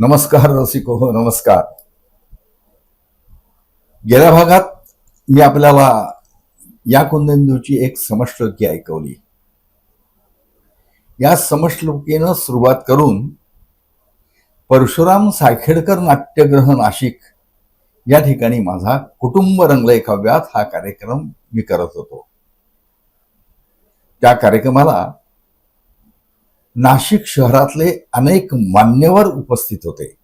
नमस्कार रसिको हो नमस्कार. गेल्या भागात मी आपल्याला या कुंदेंदूची एक समश्लोकी ऐकवली. या समश्लोकीनं सुरुवात करून परशुराम साखेडकर नाट्यगृह नाशिक या ठिकाणी माझा कुटुंब रंगलय काव्यात हा कार्यक्रम मी करत होतो. त्या कार्यक्रमाला नाशिक शहरातले अनेक मान्यवर उपस्थित होते.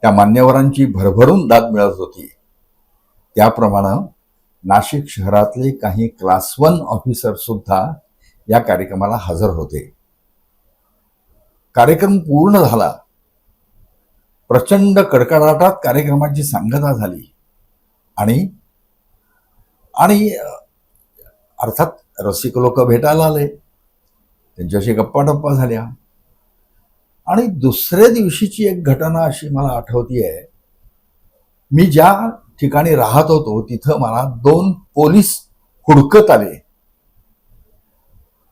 त्या मान्यवरांची भरभरून दाद मिळत होती. त्याप्रमाणे नाशिक शहरातले काही क्लास वन ऑफिसर सुद्धा या कार्यक्रमाला हजर होते. कार्यक्रम पूर्ण झाला. प्रचंड कडकडाटात कार्यक्रमाची सांगता झाली. आणि आणि अर्थात रसिक लोक भेटायला आले. त्यांच्याशी गप्पाटप्पा झाल्या. आणि दुसऱ्या दिवशीची एक घटना अशी मला आठवती आहे. मी ज्या ठिकाणी राहत होतो तिथं मला दोन पोलीस हुडकत आले.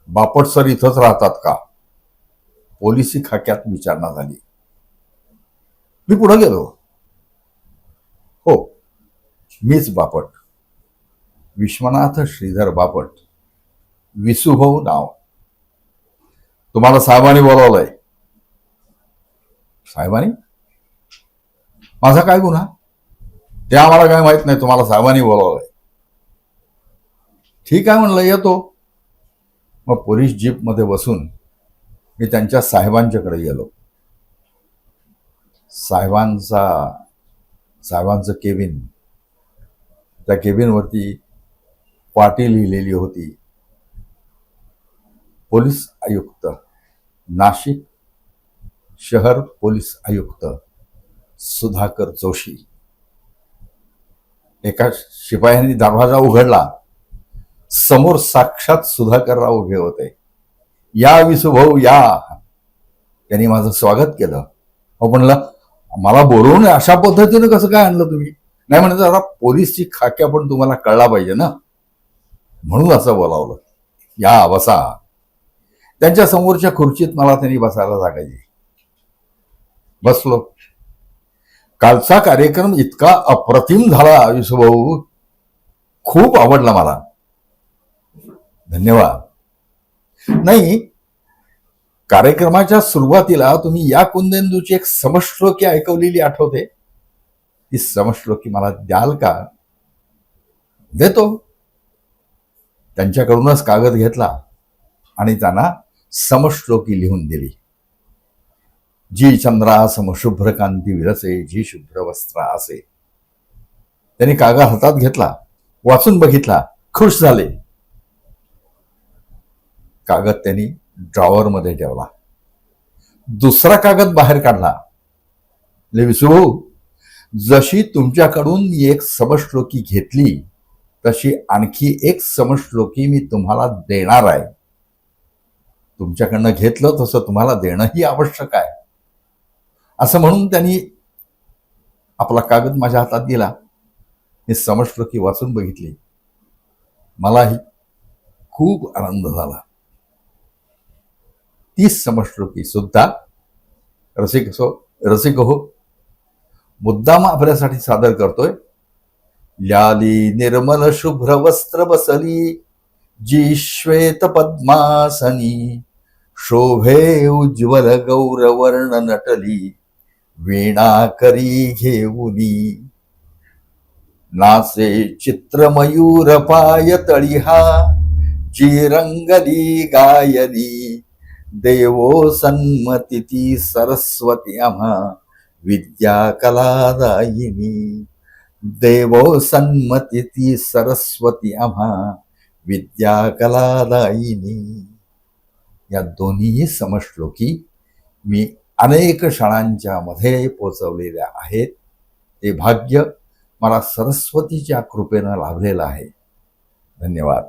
बापट सर इथंच राहतात का? पोलिसी खाक्यात विचारणा झाली. मी पुढे गेलो. हो मीच बापट. विश्वनाथ श्रीधर बापट. विसुभाऊ नाव. तुम्हाला साहेबांनी बोलावलंय. साहेबांनी? माझा काय गुन्हा? ते आम्हाला काय माहीत नाही तुम्हाला साहेबांनी बोलावलंय. ठीक आहे म्हणलं येतो. मग पोलीस जीपमध्ये बसून मी त्यांच्या साहेबांच्याकडे गेलो. साहेबांचा साहेबांचं केबिन. त्या केबिनवरती पाटी लिहिलेली होती. पोलीस आयुक्त नाशिक शहर पोलीस आयुक्त सुधाकर जोशी. एका शिपायांनी दरवाजा उघडला. समोर साक्षात सुधाकरराव उभे होते. या विसुभाऊ या. त्यांनी माझं स्वागत केलं. अहो म्हणलं मला बोलवून अशा पद्धतीनं कसं काय आणलं तुम्ही? नाही म्हणजे जरा पोलीसची खाक्या पण तुम्हाला कळला पाहिजे ना. म्हणून असं बोलावलं. या बसा. त्यांच्या समोरच्या खुर्चीत मला त्यांनी बसायला जागा दिली बसलो. कालचा कार्यक्रम इतका अप्रतिम झाला आयुषभाऊ खूप आवडला मला. धन्यवाद. नाही कार्यक्रमाच्या सुरुवातीला तुम्ही या कुंदेंदूची एक समश्लोकी ऐकवलेली आठवते. ती समश्लोकी मला द्याल का? देतो. त्यांच्याकडूनच कागद घेतला आणि त्यांना समश्लोकी लिहून दिली. जी चंद्रा समशुभ्र कांती विरसे जी शुभ्र वस्त्र असे. त्यांनी कागद हातात घेतला वाचून बघितला खुश झाले. कागद त्यांनी ड्रॉवरमध्ये ठेवला. दुसरा कागद बाहेर काढला. ले विसू जशी तुमच्याकडून एक समश्लोकी घेतली तशी आणखी एक समश्लोकी मी तुम्हाला देणार आहे. तुमच्याकडनं घेतलं तसं तुम्हाला देणंही आवश्यक आहे. असं म्हणून त्यांनी आपला कागद माझ्या हातात दिला. मी समश्लोकी वाचून बघितली. मलाही खूप आनंद झाला. तीच समश्लोकी सुद्धा रसिक असो रसिक हो. मुद्दाम आपल्यासाठी सादर करतोय. ल्याली निर्मल शुभ्र वस्त्र बसली जी श्वेत पद्मासनी. शोभे उज्ज्वल गौरवर्ण नटली वीणा करी घेऊनी नासे चित्रमयूर पाय तळिहा जी रंगली गायली देवो सन्मती ती सरस्वती आम्हा विद्या कलादायिनी देवो सन्मती ती सरस्वती आम्हा विद्या कलादायिनी या दोन्हीही समश्लोकी मी अनेक शाळांच्या मध्ये पोचवलेल्या आहेत. ते भाग्य मला सरस्वतीच्या कृपेनं लाभलेलं आहे. धन्यवाद.